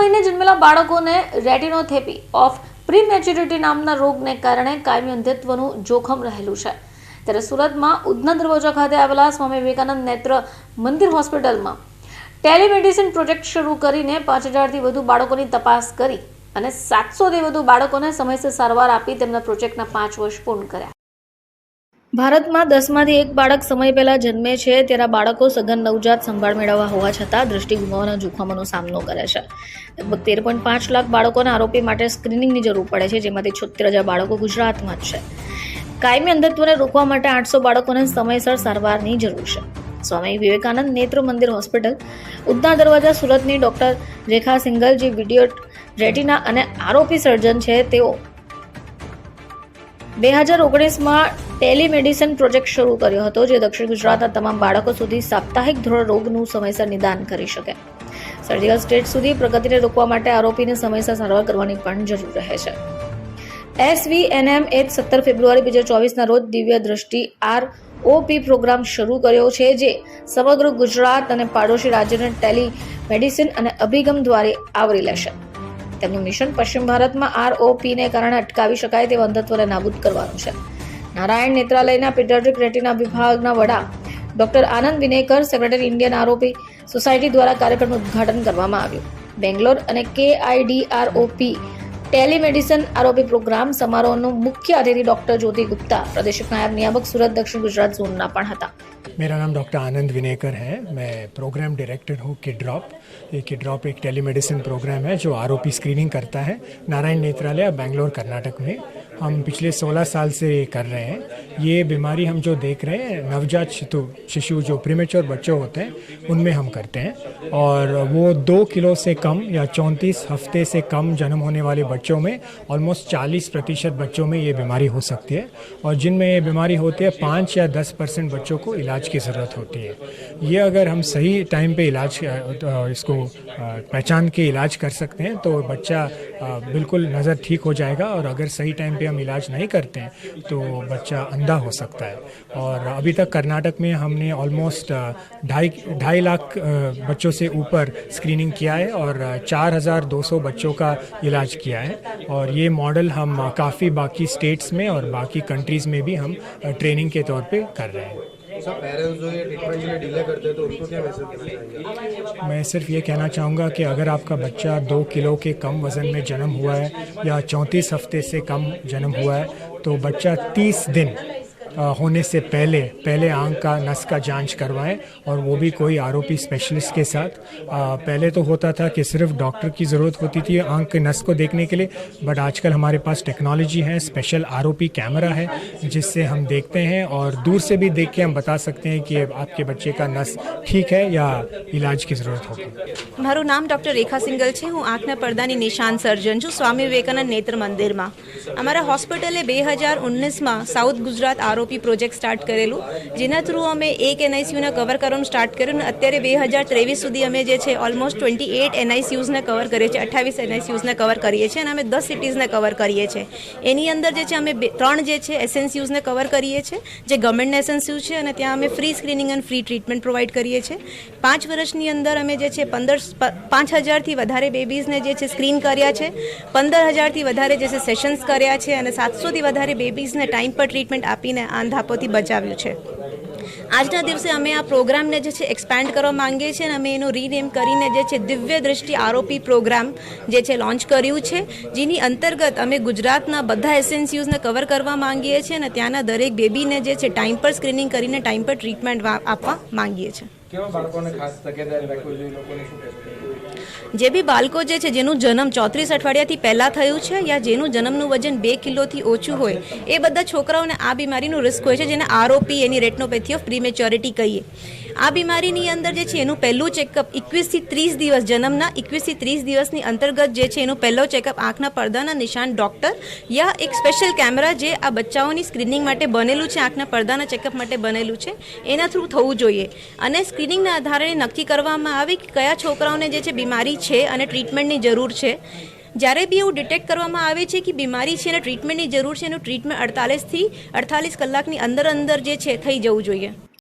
મહિને જન્મેલા બાળકોને રેટિનોથેપી ઓફ પ્રીમેચ્યુરિટી નામના રોગને કારણે કાયમી અંધત્વનું જોખમ રહેલું છે. ત્યારે સુરતમાં ઉધના દરવાજા ખાતે આવેલા સ્વામી વિવેકાનંદ નેત્ર મંદિર હોસ્પિટલમાં ટેલિમેડિસિન પ્રોજેક્ટ શરૂ કરીને પાંચ હજારથી વધુ બાળકોની તપાસ કરી અને સાતસોથી વધુ બાળકોને સમયસર સારવાર આપી તેમના પ્રોજેક્ટના પાંચ વર્ષ પૂર્ણ કર્યા. ભારતમાં દસમાંથી એક બાળક સમય પહેલા જન્મે છે, ત્યારે બાળકો સઘન નવજાત સંભાળ મેળવવા હોવા છતાં દ્રષ્ટિ ગુમાવવાના જોખમોનો સામનો કરે છે. લગભગ તેર પોઈન્ટ પાંચ લાખ બાળકોને આરોપી માટે સ્ક્રીનિંગની જરૂર પડે છે, જેમાંથી છોતેર હજાર બાળકો ગુજરાતમાં જ છે. કાયમી અંધત્વને રોકવા માટે આઠસો બાળકોને સમયસર સારવારની જરૂર છે. સ્વામી વિવેકાનંદ નેત્ર મંદિર હોસ્પિટલ, ઉધના દરવાજા સુરતની ડોક્ટર રેખા સિંગલ જે વીડિયો રેટિના અને આરોપી સર્જન છે, તેઓ બે હજાર ઓગણીસમાં ટેલિમેડિસિન પ્રોજેક્ટ શરૂ કર્યો હતો જે દક્ષિણ ગુજરાતના તમામ બાળકો સુધી સાપ્તાહિક ધોરણ રોગનું સમયસર નિદાન કરી શકે. સર્જિકલ સ્ટેજ સુધી પ્રગતિને રોકવા માટે આરોપીને સમયસર સારવાર કરવાની પણ જરૂર રહે છે. એસવીએનએમ એ સત્તર ફેબ્રુઆરી બે હજાર ચોવીસના રોજ દિવ્ય દ્રષ્ટિ આર ઓપી પ્રોગ્રામ શરૂ કર્યો છે જે સમગ્ર ગુજરાત અને પાડોશી રાજ્યોને ટેલિમેડિસિન અને અભિગમ દ્વારા આવરી લેશે. તેમનું મિશન પશ્ચિમ ભારતમાં આરઓપીને કારણે અટકાવી શકાય તેવા અંધત્વને નાબૂદ કરવાનું છે. નારાયણ નેત્રાલયના પીડિયાટ્રિક રેટિના વિભાગના વડા doctor Anand Vinekar secretary Indian ROP society દ્વારા કાર્યક્રમનું ઉદ્ઘાટન કરવામાં આવ્યું બેંગ્લોર અને કેઆઈડીઆરઓપી ટેલિમેડિસિન આરોપી પ્રોગ્રામ સમારોહનો મુખ્ય અતિથિ ડોક્ટર જ્યોતિ ગુપ્તા પ્રાદેશિક નાયબ નિયામક સુરત દક્ષિણ ગુજરાત ઝોનના પણ હતા मेरा नाम डॉक्टर आनंद विनेकर है मैं प्रोग्राम डायरेक्टर हूँ किड्रॉप ये किड्रॉप एक टेलीमेडिसिन प्रोग्राम है जो आरओपी स्क्रीनिंग करता है नारायण नेत्रालय बैंगलोर कर्नाटक में हम पिछले 16 साल से कर रहे हैं। ये बीमारी हम जो देख रहे हैं, नवजात शिशु शिशु जो प्रीमेच्योर बच्चे होते हैं, उनमें हम करते हैं। और वो दो किलो से कम या चौंतीस हफ़्ते से कम जन्म होने वाले बच्चों में ऑलमोस्ट 40 प्रतिशत बच्चों में ये बीमारी हो सकती है। और जिनमें ये बीमारी होती है, पाँच या दस परसेंट बच्चों को इलाज की ज़रूरत होती है। ये अगर हम सही टाइम पे इलाज इसको पहचान के इलाज कर सकते हैं तो बच्चा बिल्कुल नज़र ठीक हो जाएगा। और अगर सही टाइम पे हम इलाज नहीं करते हैं तो बच्चा अंधा हो सकता है। और अभी तक कर्नाटक में हमने ऑलमोस्ट ढाई ढाई लाख बच्चों से ऊपर स्क्रीनिंग किया है और चार हज़ार दो सौ बच्चों का इलाज किया है। और ये मॉडल हम काफ़ी बाकी स्टेट्स में और बाकी कंट्रीज़ में भी हम ट्रेनिंग के तौर पर कर रहे हैं। तो मैं सिर्फ़ ये कहना चाहूँगा कि अगर आपका बच्चा दो किलो के कम वज़न में जन्म हुआ है या चौंतीस हफ़्ते से कम जन्म हुआ है तो बच्चा तीस दिन होने से पहले पहले आंख का नस का जांच करवाएं और वो भी कोई आरोपी स्पेशलिस्ट के साथ अ, पहले तो होता था कि सिर्फ डॉक्टर की ज़रूरत होती थी आंख के नस को देखने के लिए बट आजकल हमारे पास टेक्नोलॉजी है स्पेशल आरोपी कैमरा है जिससे हम देखते हैं और दूर से भी देख के हम बता सकते हैं कि आपके बच्चे का नस ठीक है या इलाज की ज़रूरत होगी મારું નામ ડૉક્ટર રેખા સિંગલ છે હું આંખના પડદાની નિશાન સર્જન છું સ્વામી વિવેકાનંદ નેત્ર મંદિરમાં અમારા હોસ્પિટલે બે હજાર ઓગણીસમાં સાઉથ ગુજરાત આરોપી પ્રોજેક્ટ સ્ટાર્ટ કરેલું. જેના થ્રુ અમે એક એનઆઈસીયુને કવર કરવાનું સ્ટાર્ટ કર્યું અને અત્યારે બે હજાર ત્રેવીસ સુધી અમે જે છે ઓલમોસ્ટ ટ્વેન્ટી એટ એનઆઈસીયુઝને કવર કરીએ છીએ, અઠ્ઠાવીસ એનઆઈસીયુઝને કવર કરીએ છીએ અને અમે દસ સિટીઝને કવર કરીએ છીએ. એની અંદર જે છે અમે ત્રણ જે છે એસએનસીયુઝને કવર કરીએ છીએ, જે ગવર્મેન્ટ એસએનસીયુ છે અને ત્યાં અમે ફ્રી સ્ક્રીનિંગ અને ફ્રી ટ્રીટમેન્ટ પ્રોવાઈડ કરીએ છીએ. પાંચ વર્ષની અંદર અમે જે છે પંદર પાંચ હજારથી વધારે બેબીઝને જે છે સ્ક્રીન કર્યા છે. પંદર હજારથી વધારે જે છે સેશન્સ કર્યા છે અને સાતસોથી વધારે બેબીઝને ટાઈમ પર ટ્રીટમેન્ટ આપીને આંધાપોથી બચાવ્યું છે. આજના દિવસે અમે આ પ્રોગ્રામને જે છે એક્સપેન્ડ કરવા માંગીએ છીએ અને અમે એનું રીનેમ કરીને જે છે દિવ્ય દ્રષ્ટિ આરોપી પ્રોગ્રામ જે છે લોન્ચ કર્યું છે, જેની અંતર્ગત અમે ગુજરાતના બધા એસએનસીયુઝને કવર કરવા માંગીએ છીએ અને ત્યાંના દરેક બેબીને જે છે ટાઈમ પર સ્ક્રીનિંગ કરીને ટાઈમ પર ટ્રીટમેન્ટ આપવા માંગીએ છીએ. લોકોને જે બી બાળકો જે છે, જેનું જન્મ ચોત્રીસ અઠવાડિયાથી પહેલાં થયું છે યા જેનું જન્મનું વજન બે કિલોથી ઓછું હોય, એ બધા છોકરાઓને આ બીમારીનું રિસ્ક હોય છે, જેને આરોપી એની રેટનોપેથી ઓફ પ્રીમેચ્યોરિટી કહીએ. આ બીમારીની અંદર જે છે, એનું પહેલું ચેકઅપ એકવીસથી ત્રીસ દિવસ, જન્મના એકવીસથી ત્રીસ દિવસની અંતર્ગત જે છે, એનું પહેલો ચેકઅપ આંખના પડદાના નિશાન ડૉક્ટર યા એક સ્પેશિયલ કેમેરા જે આ બચ્ચાઓની સ્ક્રીનિંગ માટે બનેલું છે, આંખના પડદાના ચેકઅપ માટે બનેલું છે, એના થ્રુ થવું જોઈએ. અને સ્ક્રીનિંગના આધારે નક્કી કરવામાં આવે કે કયા છોકરાઓને જે છે, બીમારી છે અને ટ્રીટમેન્ટની જરૂર છે. જ્યારે બી એવું ડિટેક્ટ કરવામાં આવે છે કે બીમારી છે અને ટ્રીટમેન્ટની જરૂર છે, એનું ટ્રીટમેન્ટ અડતાલીસથી અડતાલીસ કલાકની અંદર અંદર જે છે, થઈ જવું જોઈએ.